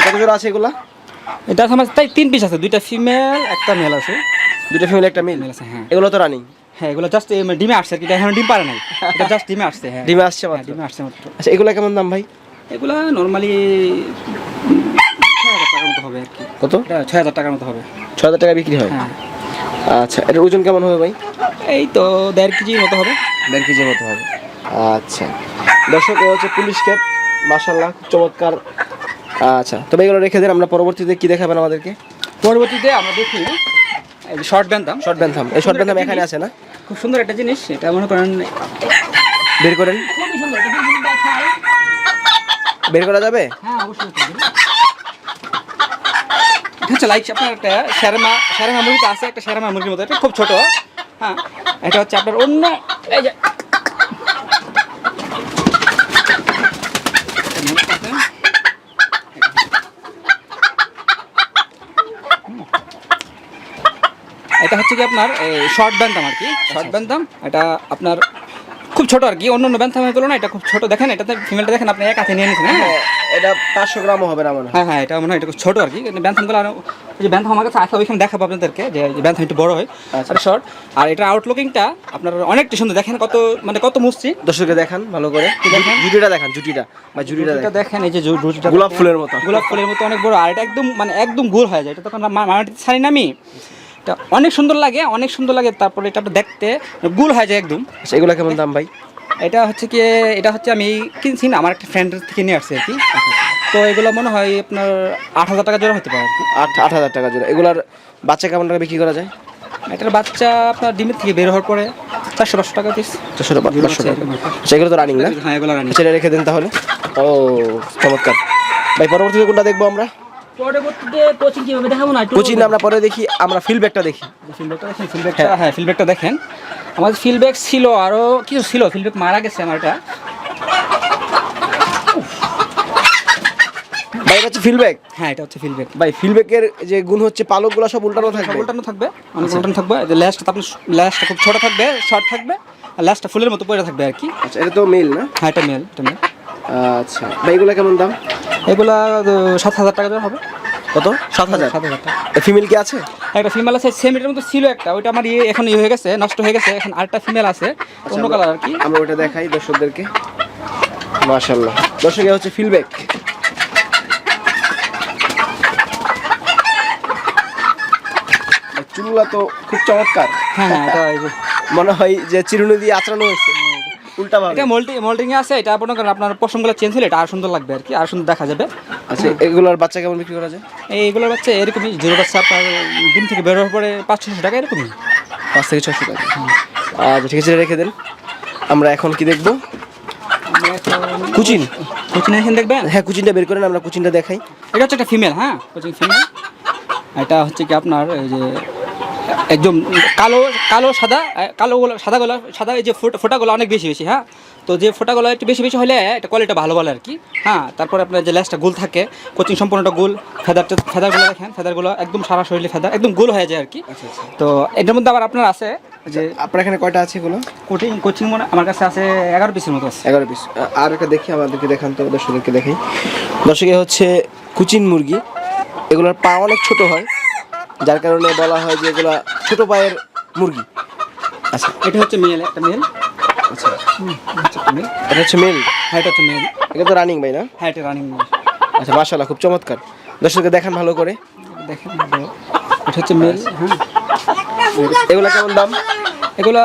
কত জোড়া আছে এগুলা?
এটা আমার তাই তিন পিস আছে দুইটা ফিমেল একটা মেল আছে।
দুটো ফিমেল একটা মেল
আছে হ্যাঁ।
এগুলো তো রানিং
হ্যাঁ এগুলো জাস্ট ডিমে আসছে আর কি। এখন ডিম পারে নাই। এটা জাস্ট ডিমে আসছে হ্যাঁ।
ডিমে আসছে
হ্যাঁ,
মাত্র।
ডিমে আসছে মাত্র।
আচ্ছা এগুলা কেমন দাম ভাই?
এগুলা নর্মালি ছয় হাজার টাকার মতো হবে আর কি।
কত?
ছয় হাজার টাকার মতো হবে।
হাজার টাকা বিক্রি হয়? আচ্ছা এটার ওজন কেমন হবে ভাই?
এই তো দেড় কেজির মতো হবে।
দেড় কেজির মতো হবে। আচ্ছা। দর্শক হচ্ছে পুলিশ ক্যাপ। মাশাল্লাহ খুব চমৎকার। আচ্ছা তবে এগুলো রেখে দেন আমরা পরবর্তীতে কি দেখাবেন আমাদেরকে?
পরবর্তীতে আমরা দেখি শর্ট ব্যান্থাম
শর্ট ব্যান্থাম এই শর্ট ব্যান্থাম এখানে আছে না?
খুব সুন্দর একটা জিনিস এটা মনে করেন
বের করেন। বের করা যাবে?
হ্যাঁ অবশ্যই হচ্ছে লাইক আপনার একটা শ্যারমা শ্যারমা মুরগিটা আছে একটা শ্যারমা মুরগির মতো। এটা খুব ছোট। হ্যাঁ এটা হচ্ছে আপনার অন্য এই যে এটা হচ্ছে কি আপনার শর্ট ব্যান্তাম আর কি। শর্ট ব্যান্থাম এটা আপনার খুব ছোট আর কি। অন্য অন্য ব্যান্তামের তুলনায় এটা খুব ছোট। দেখেন এটাতে ফিমেলটা দেখেন আপনি এক হাতে নিয়ে নিয়েছেন হ্যাঁ?
হ্যাঁ, এটা পাঁচশো গ্রামও হবে না মনে হ্যাঁ।
হ্যাঁ এটা মনে হয় এটা খুব ছোট আর কি। ব্যান্থামগুলো আরও ওই যে ব্যান্থাম আমার কাছে আছে ওইখানে দেখাবো আপনাদেরকে যে ব্যান্থাম একটু বড় হয়।
আচ্ছা।
আর শর্ট আর এটা আউটলুকিংটা আপনার অনেকটা সুন্দর। দেখেন কত মানে কত মুসছি
দর্শককে দেখান ভালো করে।
দেখেন?
জুটিটা দেখান জুটিটা। বা জুটিটা
এটা
দেখেন।
এই যে জু- রুটিটা
গোলাপ ফুলের মতো।
গোলাপ ফুলের মতো অনেক বড়। আর এটা একদম মানে একদম গোল হয়ে যায়। এটা তখন মা- মাটিতে ছাড়ি নামি এটা অনেক সুন্দর লাগে অনেক সুন্দর লাগে তারপরে এটা দেখতে গুল হয়ে যায় একদম।
আচ্ছা এগুলো কেমন দাম ভাই?
এটা হচ্ছে কি এটা হচ্ছে আমি কিনছি না আমার একটা ফ্রেন্ডের থেকে নিয়ে আসছি আর কি। তো এগুলো মনে হয় আপনার আট হাজার টাকা জোড়া হতে পারে আর কি।
আট আট হাজার টাকা জোড়া। এগুলার বাচ্চা কেমন টাকা বিক্রি করা যায়?
এটার বাচ্চা আপনার ডিমের থেকে বের হওয়ার পরে চারশো পাঁচশো টাকা পিস
চারশো পাঁচশো টাকা। আচ্ছা এগুলো তো রানিং না?
হ্যাঁ এগুলো রানি
সেটা রেখে দেন তাহলে। ও চমৎকার। ভাই পরবর্তীতে কোনটা দেখব আমরা?
পরবর্তীতে কোচিং কীভাবে দেখাবো না
কোচিং আমরা পরে দেখি আমরা ফিল্ড ব্যাগটা দেখি।
দেখেন হ্যাঁ ফিল্ডব্যাকটা দেখেন। আমাদের ফিলব্যাক ছিল আরও কিছু ছিল ফিলব্যাক মারা গেছে আমার এটা।
ভাই এটা হচ্ছে ফিলব্যাক
হ্যাঁ এটা হচ্ছে
ভাই ফিলব্যাকের যে গুণ হচ্ছে পালকগুলো সব উল্টানো থাকবে।
উল্টানো থাকবে অনেক উল্টানো থাকবে। ল্যাসটা আপনি ল্যাসটা খুব ছোট থাকবে শর্ট থাকবে আর ফুলের মতো পড়ে থাকবে আর কি।
আচ্ছা এটা তো মেল না?
হ্যাঁ এটা মেল এটা মেল
আচ্ছা ভাই এগুলো কেমন দাম?
এগুলা সাত হাজার টাকা হবে।
কত? সাত হাজার?
সাত হাজার টাকা।
ফিমেল কি আছে?
একটা ফিমেল আছে সেম এটার মধ্যে ছিল একটা ওইটা আমার ইয়ে এখন ইয়ে হয়ে গেছে নষ্ট হয়ে গেছে এখন আরেকটা ফিমেল আছে অন্য কালার আর কি।
আমরা ওটা দেখাই দর্শকদেরকে। মাশাল্লাহ দর্শক হচ্ছে ফিলব্যাক। চুলগুলা তো খুব চমৎকার।
হ্যাঁ
মনে হয় যে চিরুনি দিয়ে আচড়ানো হয়েছে। উল্টা ভাবে।
এটা মোল্টি মোল্ডিং আছে এটা আপনার আপনার পশমগুলো চেঞ্জ হলে এটা আর সুন্দর লাগবে আর কি আর সুন্দর দেখা যাবে।
আচ্ছা এগুলোর বাচ্চা কেমন বিক্রি করা যায়?
এইগুলোর বাচ্চা এরকমই জিরো বাচ্চা আপনার দিন থেকে পরে পাঁচ ছশো টাকা এরকমই।
পাঁচ থেকে ছশো টাকা। আচ্ছা ঠিক আছে রেখে দেন। আমরা এখন কি দেখব? কুচিন।
কোচিং এখানে দেখবেন?
হ্যাঁ কুচিনটা বের করেন আমরা কুচিনটা দেখাই।
এটা হচ্ছে একটা ফিমেল হ্যাঁ? কোচিং ফিমেল এটা হচ্ছে কি আপনার এই যে একদম কালো কালো সাদা কালো গুলো সাদা গুলো সাদা এই যে ফোটা ফোটাগুলো অনেক বেশি বেশি হ্যাঁ? তো যে ফোটাগুলো একটু বেশি বেশি হলে এটা কোয়ালিটি ভালো বলে আর কি হ্যাঁ? তারপরে আপনার যে ল্যাসটা গোল থাকে কোচিং সম্পূর্ণটা গোল ফেদারটা ফেদারগুলো দেখেন ফেদারগুলো একদম সারা শরীরে ফেদার একদম গোল হয়ে যায় আর কি।
আচ্ছা আচ্ছা।
তো এটার মধ্যে আবার আপনার আছে যে
আপনার এখানে কয়টা আছে এগুলো?
কোচিং কোচিং মনে আমার কাছে আছে এগারো পিসের মতো আছে।
এগারো পিস আর একটা দেখি আমাদেরকে দেখান তো দর্শকদেরকে দেখাই। দর্শকে হচ্ছে কুচিন মুরগি। এগুলোর পা অনেক ছোট হয়। যার কারণে বলা হয় যে এগুলা ছোট পায়ের মুরগি। আচ্ছা
এটা হচ্ছে মেল একটা মেল
আচ্ছা।
মেল
এটা হচ্ছে মেল
হ্যাঁ এটা হচ্ছে মেল
এটা তো রানিং ভাই না?
হ্যাঁ এটা রানিং
আচ্ছা মাশাল্লাহ খুব চমৎকার। দর্শককে দেখান ভালো করে।
দেখেন এটা হচ্ছে মেল হ্যাঁ।
এগুলা কেমন দাম?
এগুলো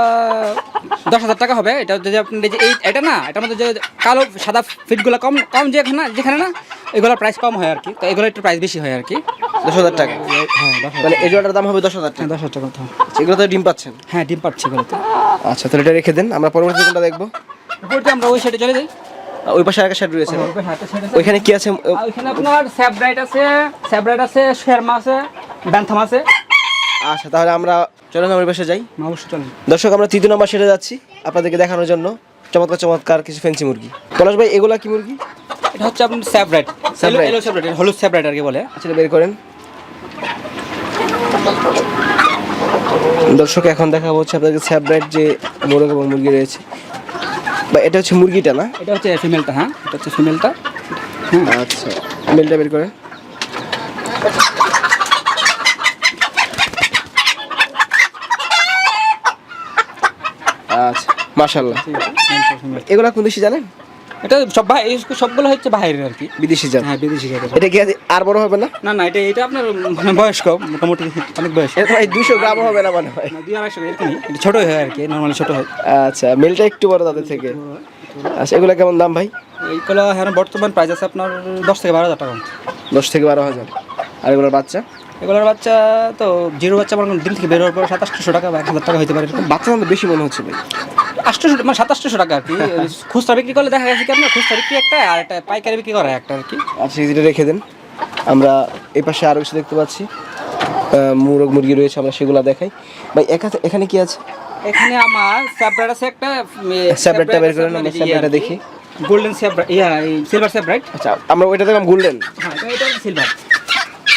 দশ হাজার টাকা হবে। এটা যদি আপনি এই এটা না এটার মধ্যে যে কালো সাদা ফিটগুলো কম কম যেখানে যেখানে না এগুলোর প্রাইস কম হয় আর কি তো এগুলো একটু প্রাইস বেশি হয় আর কি
দশ হাজার টাকা?
হ্যাঁ দশ হাজার
মানে এই জোড়াটার দাম হবে দশ হাজার টাকা?
দশ হাজার টাকা তো
আচ্ছা, এগুলো তো ডিম পাচ্ছেন?
হ্যাঁ ডিম পাচ্ছি এগুলোতে।
আচ্ছা তাহলে এটা রেখে দেন। আমরা পরবর্তী কোনটা দেখব?
বলতে আমরা ওই সাইডে চলে যাই।
ওই পাশে একটা শার্ট রয়েছে?
ওই।
ওইখানে কি আছে?
আর ওইখানে আপনার স্যাবরাইট আছে স্যাবরাইট আছে শেরমা আছে ব্যান্থাম আছে।
আচ্ছা তাহলে আমরা চলেন আমার পাশে যাই।
অবশ্যই চলেন।
দর্শক আমরা তৃতীয় নম্বর সেটে যাচ্ছি। আপনাদেরকে দেখানোর জন্য চমৎকার চমৎকার কিছু ফেন্সি মুরগি। পলাশ ভাই এগুলা কি মুরগি?
এটা হচ্ছে আপনার
Sabrite.
এলো স্যাবরাইট হলুদ স্যাবরাইট আর কি বলে।
আচ্ছা বের করেন। দর্শক এখন দেখা হচ্ছে আপনাদের স্যাবরাইট যে মোরগ এবং মুরগি রয়েছে। বা এটা হচ্ছে মুরগিটা না?
এটা হচ্ছে ফিমেলটা হ্যাঁ? এটা হচ্ছে ফিমেলটা
আচ্ছা মেলটা বের করেন। আচ্ছা মাশাল্লাহ এগুলা কোন দেশি জানেন?
এটা সব ভাই সবগুলো হচ্ছে বাইরের আর কি।
বিদেশি জান
হ্যাঁ বিদেশি জাতের।
এটা কি আর বড় হবে না?
না না এটা এটা আপনার মানে বয়স্ক মোটামুটি অনেক বয়স।
এটা ভাই দুশো গ্রাম হবে না মনে হয়।
দুই আড়াইশো এরকমই এটা ছোটো হয় আর কি নর্মালি ছোটো হয়।
আচ্ছা মেলটা একটু বড় তাদের থেকে। আচ্ছা এগুলা কেমন দাম ভাই?
এইগুলো হ্যাঁ বর্তমান প্রাইস আছে আপনার দশ থেকে বারো হাজার টাকা।
দশ থেকে বারো হাজার। আর এগুলোর বাচ্চা?
এগুলোর বাচ্চা তো জিরো বাচ্চা আমার দিন থেকে বের হওয়ার পর সাতাশশো টাকা বা এক হাজার টাকা হতে পারে
বাচ্চা দাম বেশি মনে হচ্ছে ভাই?
আটশোশো মানে সাতাশশো টাকা আর কি। খুচরা বিক্রি করলে দেখা গেছে কি আপনার খুচরা বিক্রি একটা আর একটা পাইকারি বিক্রি করা একটা আর কি।
আচ্ছা এটা রেখে দেন আমরা এই পাশে আরও কিছু দেখতে পাচ্ছি। মুরগ মুরগি রয়েছে আমরা সেগুলো দেখাই। ভাই একা- এখানে কি আছে?
এখানে আমার স্যাবরাইট আছে একটা
স্যাবরাইটটা বের করেন, আমরা স্যাবরাইটটা দেখি।
গোল্ডেন স্যাবরাইট ইয়া সিলভার স্যাবরাইট
আচ্ছা আমরা ওইটা দেখলাম গোল্ডেন
হ্যাঁ এটা সিলভার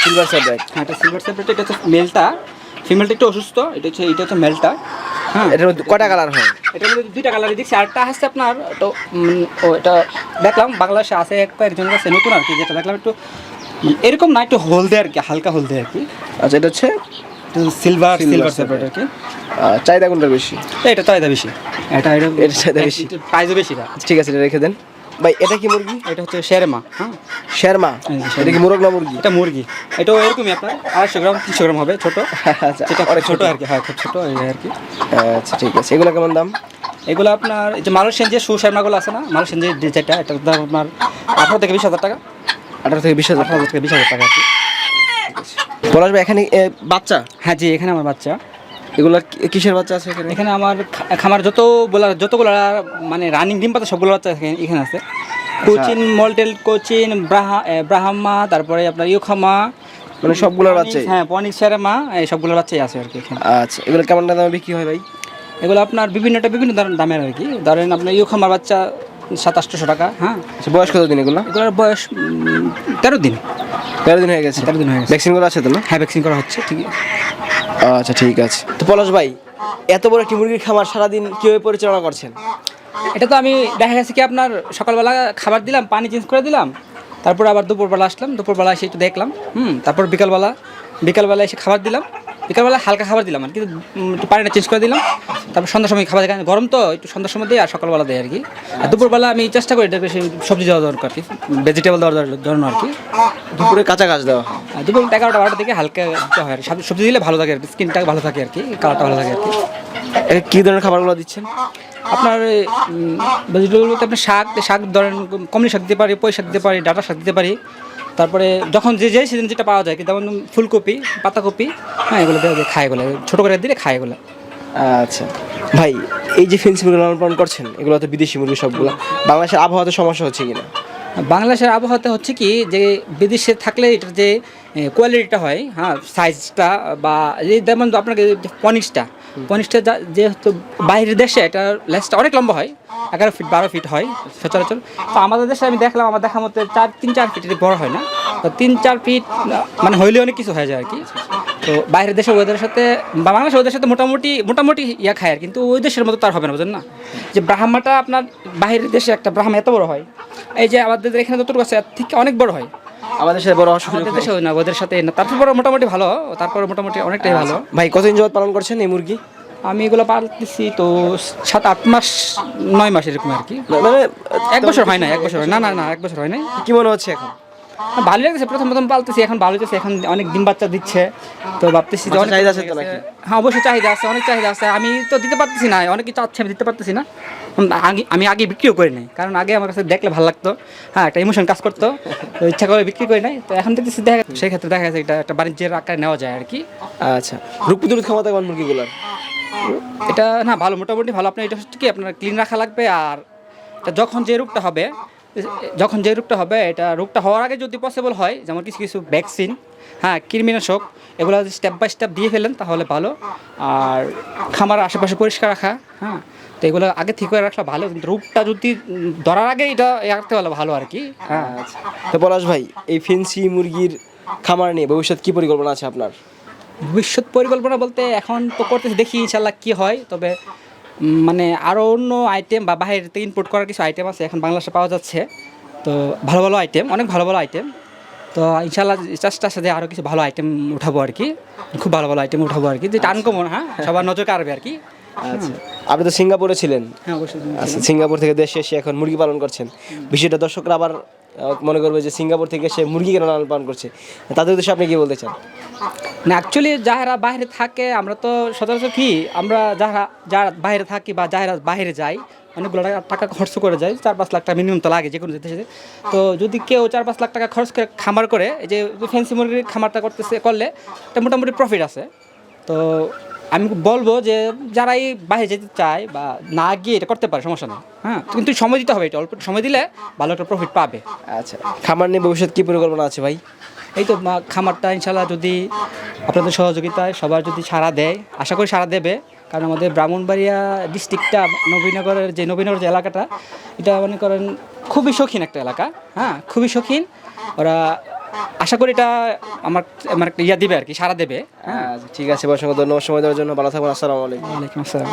সিলভার স্যাবরাইট
হ্যাঁ এটা সিলভার স্যাবরাইট এটা হচ্ছে মেলটা ফিমেলটা একটু অসুস্থ এটা হচ্ছে এটা হচ্ছে মেলটা হ্যাঁ।
এটার মধ্যে কয়টা কালার হয়?
এটার মধ্যে দুইটা কালারই দেখছি আরেকটা আসছে আপনার তো ও এটা দেখলাম বাংলাদেশে আছে এক কয়েকজন কাছে নতুন আর কি যেটা দেখলাম একটু এরকম না একটু হলদে আর কি হালকা হলদে আর কি।
আচ্ছা এটা হচ্ছে?
Silver silver. সেপারেট আর কি।
চাহিদা কোনটা বেশি?
এটা চাহিদা বেশি। এটা এটা
এটা চাহিদা বেশি।
প্রাইসও বেশি না।
ঠিক আছে এটা রেখে দেন। ভাই এটা কি মুরগি?
এটা হচ্ছে শেরমা হ্যাঁ।
শেরমা? এটা কি মুরগ না মুরগি?
এটা মুরগি। এটাও এরকমই আপনার আড়াইশো গ্রাম তিনশো গ্রাম হবে ছোট।
আচ্ছা
যেটা
অনেক
ছোট। আর কি হ্যাঁ খুব ছোট এই আর কি।
আচ্ছা ঠিক আছে। এগুলো কেমন দাম?
এগুলো আপনার যে মালয়েশিয়ান যে সুশাইমাগুলো আছে না মালয়েশিয়ান যে যেটা এটার দাম আপনার আঠারো থেকে বিশ হাজার টাকা।
আঠারো থেকে বিশ হাজার।
আঠারো থেকে বিশ হাজার টাকা আর কি।
পলাশ ভাই এখানে এ, বাচ্চা?
হ্যাঁ জি এখানে আমার বাচ্চা।
এগুলো কিসের বাচ্চা আছে এখানে?
এখানে আমার খামার যত বলা যতগুলো মানে রানিং ডিম পাতা সবগুলো বাচ্চা এখানে- এখানে আছে। কোচিন মল্টেল কোচিন ব্রাহা ব্রাহাম্মা তারপরে আপনার ইউখামা
মানে সবগুলোর বাচ্চাই?
হ্যাঁ পনিক সেরেমা এই সবগুলোর বাচ্চাই আছে আর কি এখানে।
আচ্ছা এগুলো কেমন দামে বিক্রি হয় ভাই?
এগুলো আপনার বিভিন্নটা বিভিন্ন ধরনের দামের আর কি। ধরেন আপনার ইউ খামার বাচ্চা সাত আটশোশো টাকা হ্যাঁ।
আচ্ছা বয়স কত দিন এগুলো?
এগুলোর বয়স তেরো দিন।
তেরো দিন হয়ে গেছে।
তেরো দিন হয়ে গেছে।
ভ্যাকসিনগুলো আছে তো না?
হ্যাঁ ভ্যাকসিন করা হচ্ছে ঠিক আছে
আচ্ছা ঠিক আছে। তো পলাশ ভাই এত বড় একটি মুরগির খামার সারাদিন কীভাবে পরিচালনা করছেন?
এটা তো আমি দেখা গেছে কি আপনার সকালবেলা খাবার দিলাম পানি চেঞ্জ করে দিলাম তারপর আবার দুপুরবেলা আসলাম দুপুরবেলা এসে একটু দেখলাম হুম তারপর বিকালবেলা বিকালবেলা এসে খাবার দিলাম বিকালবেলা হালকা খাবার দিলাম আর কি একটু পানিটা চেঞ্জ করে দিলাম। তারপর সন্ধ্যার সময় খাবার দেয় গরম তো একটু সন্ধ্যার সময় দিই আর সকালবেলা দেয় আর কি। আর দুপুরবেলা আমি চেষ্টা করি এটাকে সেই সবজি দেওয়া দরকার আর কি ভেজিটেবল দেওয়ার জন্য আর কি।
দুপুরে কাঁচা গাছ দেওয়া হয়।
আর দুপুর এগারোটা বারোটা থেকে হালকা হয় আর সবজি দিলে ভালো থাকে আর কি স্কিনটা ভালো থাকে আর কি কালারটা ভালো থাকে আর কি।
কি ধরনের খাবারগুলো দিচ্ছেন?
আপনার ভেজিটেবল বলতে আপনার শাক শাক ধরেন কমলি শাক দিতে পারি পুঁই শাক দিতে পারি ডাটা শাক দিতে পারি। তারপরে যখন যে যে সিজন যেটা পাওয়া যায় যেমন ফুলকপি পাতাকপি হ্যাঁ এগুলো খায় এগুলো ছোটো করে দিলে খায় এগুলো।
আচ্ছা। ভাই এই যে ফেন্সি মুরগি লালন পালন করছেন এগুলো তো বিদেশি মুরগি সবগুলো বাংলাদেশের আবহাওয়াতে সমস্যা হচ্ছে কিনা?
বাংলাদেশের আবহাওয়াতে হচ্ছে কি যে বিদেশে থাকলে এটার যে কোয়ালিটিটা হয় হ্যাঁ সাইজটা বা যেমন আপনাকে পনিক্সটা পনিক্সটা যেহেতু বাইরের দেশে এটা লেসটা অনেক লম্বা হয়, এগারো ফিট বারো ফিট হয় সচরাচর। তো আমাদের দেশে আমি দেখলাম, আমার দেখা মতো চার, তিন, চার ফিট বড় হয় না। তো তিন, চার ফিট মানে হইলে অনেক কিছু হয়ে যায় আর কি। তো বাইরের দেশে ওয়েদারের সাথে, বা বাংলাদেশের ওয়েদারের সাথে মোটামুটি মোটামুটি ইয়া খায় আর কিন্তু ওই দেশের মতো তার হবে না বুঝেন না? যে ব্রাহ্মাটা আপনার বাইরের দেশে একটা ব্রাহ্মা এত বড় হয়। এই যে আমাদের এখানে যতটুকু আছে, এর থেকে অনেক বড় হয়।
আমাদের সাথে বড় অসুবিধা
আমাদের দেশে না ওদের সাথে না। তারপর মোটামুটি ভালো তারপর মোটামুটি অনেকটাই ভালো।
ভাই কতদিন যাবত পালন করছেন এই মুরগি?
আমি এগুলো পালতেছি তো সাত আট মাস নয় মাস এরকম আর কি।
মানে
এক বছর হয় না এক বছর হয় না না না এক বছর হয় না
কি মনে হচ্ছে এখন?
ভালো লাগছে প্রথম প্রথম পালতেছি এখন ভালো লাগছে এখন অনেক ডিম বাচ্চা দিচ্ছে। তো ভাবতেছি যে অনেক
চাহিদা আছে তো নাকি?
হ্যাঁ অবশ্যই চাহিদা আছে অনেক চাহিদা আছে। আমি তো দিতে পারতেছি না অনেকে চাচ্ছে আমি দিতে পারতেছি না। আগে আমি আগে বিক্রিও করি নাই। কারণ আগে আমার কাছে দেখলে ভালো লাগতো। হ্যাঁ একটা ইমোশন কাজ করতো। তো ইচ্ছা করে বিক্রি করি নাই। তো এখন দেখতেছি দেখা সেই ক্ষেত্রে দেখা যাচ্ছে এটা একটা বাণিজ্যের আকারে নেওয়া যায় আর কি।
আচ্ছা। রোগ প্রতিরোধ ক্ষমতা কেমন মুরগিগুলোর
এটা না ভালো মোটামুটি ভালো। আপনার এটা হচ্ছে কি আপনার ক্লিন রাখা লাগবে আর এটা যখন যে রূপটা হবে যখন যে রোগটা হবে এটা রোগটা হওয়ার আগে যদি পসিবল হয় যেমন কিছু কিছু ভ্যাকসিন হ্যাঁ কৃমিনাশক এগুলো যদি স্টেপ বাই স্টেপ দিয়ে ফেলেন তাহলে ভালো। আর খামার আশেপাশে পরিষ্কার রাখা হ্যাঁ। তো এগুলো আগে ঠিক করে রাখলে ভালো কিন্তু রূপটা যদি ধরার আগে এটা রাখতে পারলে ভালো আর কি। হ্যাঁ
তো পলাশ ভাই এই ফেন্সি মুরগির খামার নিয়ে ভবিষ্যৎ কি পরিকল্পনা আছে আপনার?
ভবিষ্যৎ পরিকল্পনা বলতে এখন তো করতেছি দেখি ইনশাল্লাহ কি হয়। তবে মানে আরও অন্য আইটেম বা বাইরে থেকে ইম্পোর্ট করার কিছু আইটেম আছে এখন বাংলাদেশে পাওয়া যাচ্ছে। তো ভালো ভালো আইটেম অনেক ভালো ভালো আইটেম তো ইনশাল্লাহ চেষ্টা সাথে আরও কিছু ভালো আইটেম উঠাবো আর কি। খুব ভালো ভালো আইটেম উঠাবো আর কি যেটা আনকমন হ্যাঁ সবার নজর কাড়বে আর কি।
আচ্ছা। আপনি তো সিঙ্গাপুরে ছিলেন।
হ্যাঁ
আচ্ছা সিঙ্গাপুর থেকে দেশে এসে এখন মুরগি পালন করছেন। বিষয়টা দর্শকরা আবার মনে করবে যে সিঙ্গাপুর থেকে সে মুরগি কেন লালন পালন করছে? তাদের উদ্দেশ্যে আপনি কি বলতে চান?
না অ্যাকচুয়ালি যারা বাইরে থাকে আমরা তো সচরাচর কি আমরা যারা যারা বাইরে থাকি বা যারা বাইরে যাই অনেকগুলো টাকা টাকা খরচ করে যায় চার পাঁচ লাখ টাকা মিনিমাম তো লাগে যে কোনো দেশে তো যদি কেউ চার পাঁচ লাখ টাকা খরচ করে খামার করে এই যে ফ্যান্সি মুরগির খামারটা করতেছে করলে এটা মোটামুটি প্রফিট আছে। তো আমি বলব যে যারাই বাইরে যেতে চায় বা না গিয়ে এটা করতে পারে সমস্যা নেই। হ্যাঁ কিন্তু সময় দিতে হবে এটা অল্প সময় দিলে ভালো একটা প্রফিট পাবে।
আচ্ছা খামার নিয়ে ভবিষ্যৎ কী পরিকল্পনা আছে ভাই?
এই তো মা- খামারটা ইনশাল্লাহ যদি আপনাদের সহযোগিতায় সবার যদি সাড়া দেয় আশা করি সাড়া দেবে। কারণ আমাদের ব্রাহ্মণবাড়িয়া ডিস্ট্রিক্টটা নবীনগরের যে নবীনগর যে এলাকাটা এটা মনে করেন খুবই শৌখিন একটা এলাকা। হ্যাঁ খুবই শৌখিন। ওরা আশা করি এটা আমার আমার একটা ইয়া দিবে আর কি সারা দেবে। হ্যাঁ।
আচ্ছা ঠিক আছে অসংখ্য ধন্যবাদ সময় দেওয়ার জন্য ভালো থাকবেন আসসালামু আলাইকুম।
ওয়ালাইকুম আসসালাম।